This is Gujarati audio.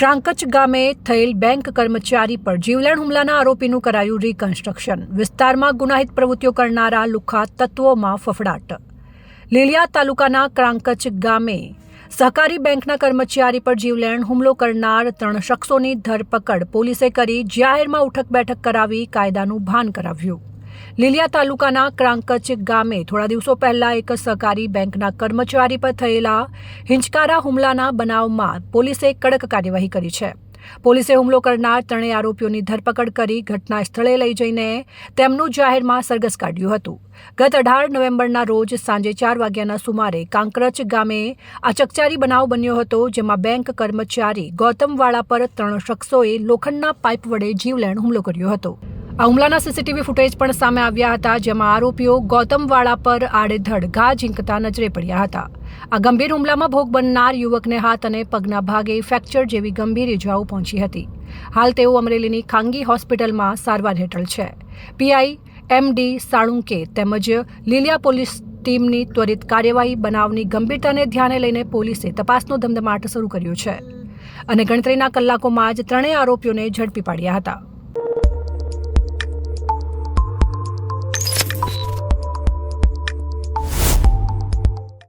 ક્રાંકચ ગામે થયેલ બેંક કર્મચારી પર જીવલેણ હુમલાના આરોપીનું કરાયું રિકન્સ્ટ્રક્શન વિસ્તારમાં ગુનાહિત પ્રવૃત્તિઓ કરનારા લુખા તત્વોમાં ફફડાટ. લીલિયા તાલુકાના ક્રાંકચ ગામે સહકારી બેંકના કર્મચારી પર જીવલેણ હુમલો કરનાર ત્રણ શખ્સોની ધરપકડ પોલીસે કરી, જાહેરમાં ઉઠક બેઠક કરાવી કાયદાનું ભાન કરાવ્યું. લીલિયા તાલુકાના ક્રાંકચ ગામે થોડા દિવસો પહેલા એક સહકારી બેંકના કર્મચારી પર થયેલા હિંચકારા હુમલાના બનાવમાં પોલીસે કડક કાર્યવાહી કરી છે. પોલીસે હુમલો કરનાર ત્રણેય આરોપીઓની ધરપકડ કરી ઘટના સ્થળે લઈ જઈને તેમનું જાહેરમાં સરઘસ કાઢ્યું હતું. ગત અઢાર નવેમ્બરના રોજ સાંજે ચાર વાગ્યાના સુમારે કાંકરચ ગામે આ ચકચારી બનાવ બન્યો હતો, જેમાં બેંક કર્મચારી ગૌતમવાળા પર ત્રણ શખ્સોએ લોખંડના પાઇપ વડે જીવલેણ હુમલો કર્યો હતો. આ હુમલાના સીસીટીવી ફૂટેજ પણ સામે આવ્યા હતા, જેમાં આરોપીઓ ગૌતમવાળા પર આડેધડ ઘા ઝીંકતા નજરે પડ્યા હતા. આ ગંભીર હુમલામાં ભોગ બનનાર યુવકને હાથ અને પગના ભાગે ફ્રેક્ચર જેવી ગંભીર ઇજાઓ પહોંચી હતી. હાલ તેઓ અમરેલીની ખાનગી હોસ્પિટલમાં સારવાર હેઠળ છે. પીઆઈ એમડી સાળુંકે તેમજ લીલિયા પોલીસ ટીમની ત્વરિત કાર્યવાહી બનાવની ગંભીરતાને ધ્યાને લઈને પોલીસે તપાસનો ધમધમાટ શરૂ કર્યો છે. અને ગણતરીના કલાકોમાં જ ત્રણેય આરોપીઓને ઝડપી પાડ્યા હતા.